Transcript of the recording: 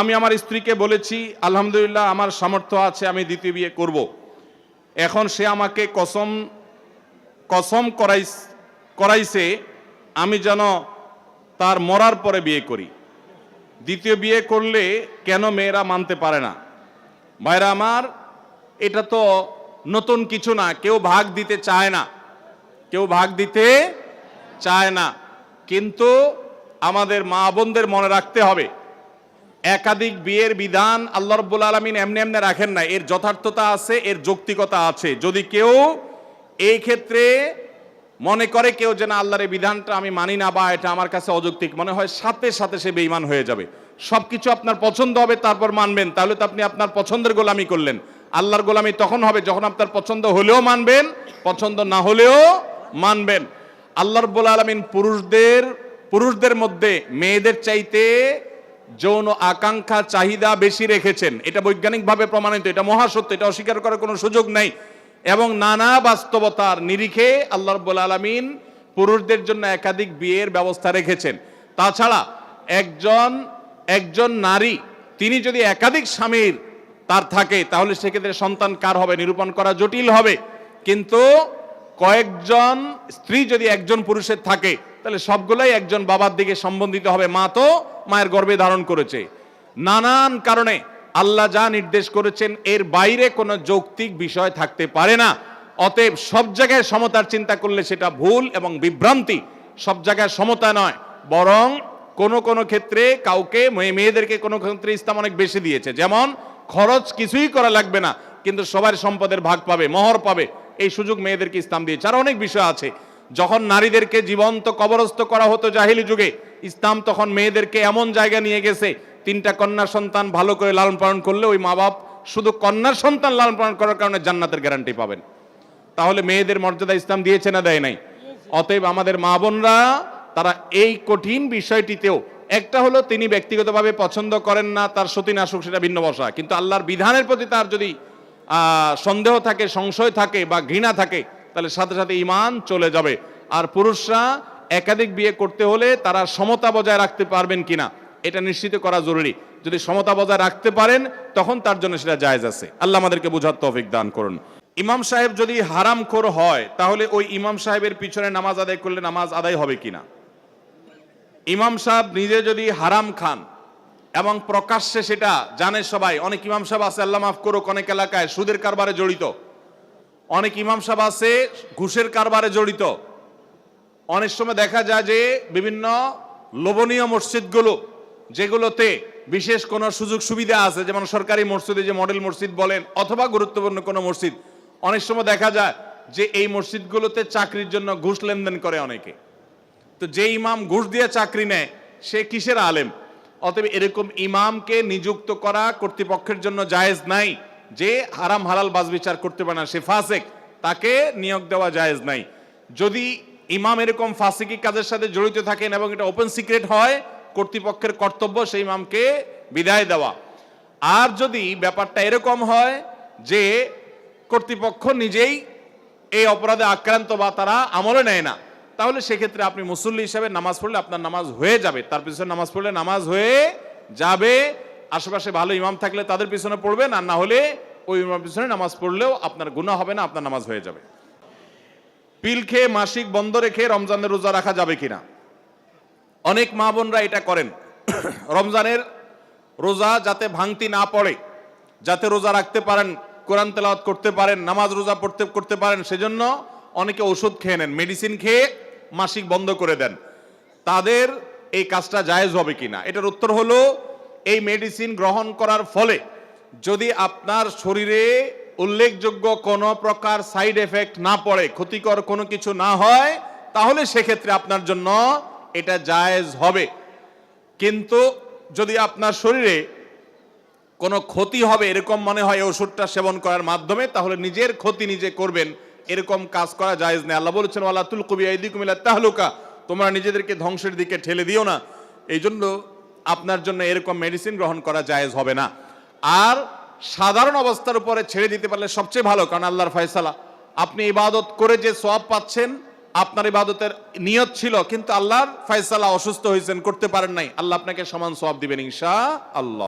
আমি আমার স্ত্রীকে বলেছি, আলহামদুলিল্লাহ, আমার সামর্থ্য আছে, আমি দ্বিতীয় বিয়ে করব। এখন সে আমাকে কসম কসম করাই করাইছে, আমি যেন তার মরার পরে বিয়ে করি। দ্বিতীয় বিয়ে করলে কেন মেয়েরা মানতে পারে না? ভাইরা আমার, এটা তো নতুন কিছু না, কেউ ভাগ দিতে চায় না। কেউ ভাগ দিতে চায় না। কিন্তু আমাদের মা বোনদের মনে রাখতে হবে একাধিক বিয়ের বিধান আল্লাহ রব্বুল আলমিন এমনি এমনি রাখেন না এর যথার্থতা আছে, এর যৌক্তিকতা আছে। যদি কেউ এই ক্ষেত্রে মনে করে কেউ যে না, আল্লাহর এই বিধানটা আমি মানি না বা এটা আমার কাছে অযৌক্তিক, মনে হয় সাথে সাথে সে বেইমান হয়ে যাবে। সব কিছু আপনার পছন্দ হবে, তারপর মানবেন। তাহলে তো আপনি আপনার পছন্দের গোলামি করলেন। আল্লাহর গোলামি তখন হবে যখন আপনার পছন্দ হলেও মানবেন, পছন্দ না হলেও মানবেন। আল্লাহ রব্বুল আলমিন পুরুষদের পুরুষদের মধ্যে মেয়েদের চাইতে যৌন আকাঙ্ক্ষা চাহিদা বেশি রেখেছেন। এটা বৈজ্ঞানিকভাবে প্রমাণিত, এটা মহাসত্য, এটা অস্বীকার করার কোনো সুযোগ নাই। এবং নানা বাস্তবতার নিরিখে আল্লাহ রব্বুল আলমিন পুরুষদের জন্য একাধিক বিয়ের ব্যবস্থা রেখেছেন। তাছাড়া একজন একজন নারী, তিনি যদি একাধিক স্বামীর তার থাকে, তাহলে সেক্ষেত্রে সন্তান কার হবে? নিরূপণ করা জটিল হবে। কিন্তু কয়েকজন স্ত্রী যদি একজন পুরুষের থাকে, তাহলে সবগুলাই একজন বাবার দিকে সম্বন্ধিত হবে। মা তো মায়ের গর্ভে ধারণ করেছে। নানান কারণে আল্লাহ যা নির্দেশ করেছেন, এর বাইরে কোনো যৌক্তিক বিষয় থাকতে পারে না। অতএব সব জায়গায় সমতার চিন্তা করলে সেটা ভুল এবং বিভ্রান্তি। সব জায়গায় সমতা নয়, বরং কোন কোন ক্ষেত্রে কাউকে, মেয়ে- মেয়েদেরকে কোনো ক্ষেত্রে ইসলাম অনেক বেশি দিয়েছে। যেমন খরচ কিছুই করা লাগবে না, কিন্তু সবার সম্পদের ভাগ পাবে, মহর পাবে। এই সুযোগ মেয়েদেরকে ইসলাম দিয়েছে। আর অনেক বিষয় আছে। যখন নারীদেরকে জীবন্ত কবরস্থ করা হতো জাহিলি যুগে, ইসলাম তখন মেয়েদেরকে এমন জায়গা নিয়ে গেছে, তিনটা কন্যা সন্তান ভালো করে লালন পালন করলে ওই মা বাপ শুধু কন্যার সন্তান লালন পালন করার কারণে জান্নাতের গ্যারান্টি পাবেন। তাহলে মেয়েদের মর্যাদা ইসলাম দিয়েছে না দেয় নাই? অতএব আমাদের মা বোনরা তারা এই কঠিন বিষয়টিতেও, একটা হলো তিনি ব্যক্তিগতভাবে পছন্দ করেন না, তার সতী নাশুক সেটা ভিন্ন বসা। কিন্তু আল্লাহর বিধানের প্রতি তার যদি সন্দেহ থাকে, সংশয় থাকে বা ঘৃণা থাকে, তাহলে সাথে সাথে ইমান চলে যাবে। আর পুরুষরা একাধিক বিয়ে করতে হলে তারা সমতা বজায় রাখতে পারবেন কিনা, এটা নিশ্চিত করা জরুরি। যদি সমতা বজায় রাখতে পারেন, তখন তার জন্য সেটা জায়েজ আছে। আল্লাহ আমাদেরকে বোঝার তৌফিক দান করুন। ইমাম সাহেব যদি হারামখোর হয়, তাহলে ওই ইমাম সাহেবের পিছনে নামাজ আদায় করলে নামাজ আদায় হবে কিনা? ইমাম সাহেব নিজে যদি হারাম খান এবং প্রকাশ্যে সেটা জানে সবাই। অনেক ইমাম সাহেব আছে, আল্লাহ মাফ করুক, অনেক এলাকায় সুদের কারবারে জড়িত। অনেক ইমাম সাহেব আছে, ঘুষের কারবারে জড়িত। অনেক সময় দেখা যায় যে বিভিন্ন লোভনীয় মসজিদগুলো, যেগুলোতে বিশেষ কোনো সুযোগ সুবিধা আছে, যেমন সরকারি মসজিদে যে মডেল মসজিদ বলেন, অথবা গুরুত্বপূর্ণ কোনো মসজিদ। অনেক সময় দেখা যায় যে এই মসজিদগুলোতে চাকরির জন্য ঘুষ লেনদেন করে অনেকে। তো যে ইমাম ঘুষ দিয়ে চাকরি নেয়, সে কিসের আলেম? অতএব এরকম ইমামকে নিযুক্ত করা কর্তৃপক্ষের জন্য জায়েজ নাই। যে হারাম হালাল বাজ বিচার করতে পারে না, সে ফাসেক, তাকে নিয়োগ দেওয়া জায়েজ নাই। যদি ইমাম এরকম ফাসিকি কাজের সাথে জড়িত থাকেন এবং এটা ওপেন সিক্রেট হয়, কর্তৃপক্ষের কর্তব্য সেই ইমামকে বিদায় দেওয়া। আর যদি ব্যাপারটা এরকম হয় যে কর্তৃপক্ষ নিজেই এই অপরাধে আক্রান্ত বা তারা আমলে নেয় না তাহলে সেক্ষেত্রে আপনি মুসল্লি হিসাবে নামাজ পড়লে আপনার নামাজ হয়ে যাবে। তার পিছনে নামাজ পড়লে নামাজ হয়ে যাবে। আশেপাশে ভালো ইমাম থাকলে তাদের পিছনে পড়বেন, আর না হলে ওই ইমাম পিছনে নামাজ পড়লেও আপনার গুণা হবে না, আপনার নামাজ হয়ে যাবে। পিল খেয়ে মাসিক বন্ধ রেখে রমজানের রোজা রাখা যাবে কিনা? অনেক মা বোনরা এটা করেন। রমজানের রোজা যাতে ভাঙতি না পড়ে, যাতে রোজা রাখতে পারেন, কোরআন তেলাওয়াত করতে পারেন, নামাজ রোজা পড়তে, করতে পারেন, সেজন্য অনেকে ওষুধ খেয়ে নেন। মেডিসিন খেয়ে মাসিক বন্ধ করে দেন। তাদের এই কাজটা জায়েজ হবে কিনা? এটার উত্তর হলো, এই মেডিসিন গ্রহণ করার ফলে যদি আপনার শরীরে উল্লেখযোগ্য কোনো প্রকার সাইড এফেক্ট না পড়ে, ক্ষতিকর কোনো কিছু না হয়, তাহলে সেক্ষেত্রে আপনার জন্য এটা জায়েজ হবে। কিন্তু যদি আপনার শরীরে কোনো ক্ষতি হবে, এরকম মনে হয় ওষুধটা সেবন করার মাধ্যমে, তাহলে নিজের ক্ষতি নিজে করবেন। এরকম কাজ করা জায়েজ নেই। আল্লাহ বলেছেন আল্লাহ তুল কবি কুমিল্লা তাহলুকা। তোমরা নিজেদেরকে ধ্বংসের দিকে ঠেলে দিও না। এই জন্য আপনার জন্য এরকম মেডিসিন গ্রহণ করা জায়েজ হবে না। আর সাধারণ অবস্থার উপরে ছেড়ে দিতে পারলে সবচেয়ে ভালো, কারণ আল্লাহর ফয়সালা। আপনি ইবাদত করে যে সওয়াব পাচ্ছেন, আপনার ইবাদতের নিয়ত ছিল, কিন্তু আল্লাহর ফয়সালা অসুস্থ হয়েছেন, করতে পারেন নাই। আল্লাহ আপনাকে সমান সওয়াব দিবেন ইনশা আল্লাহ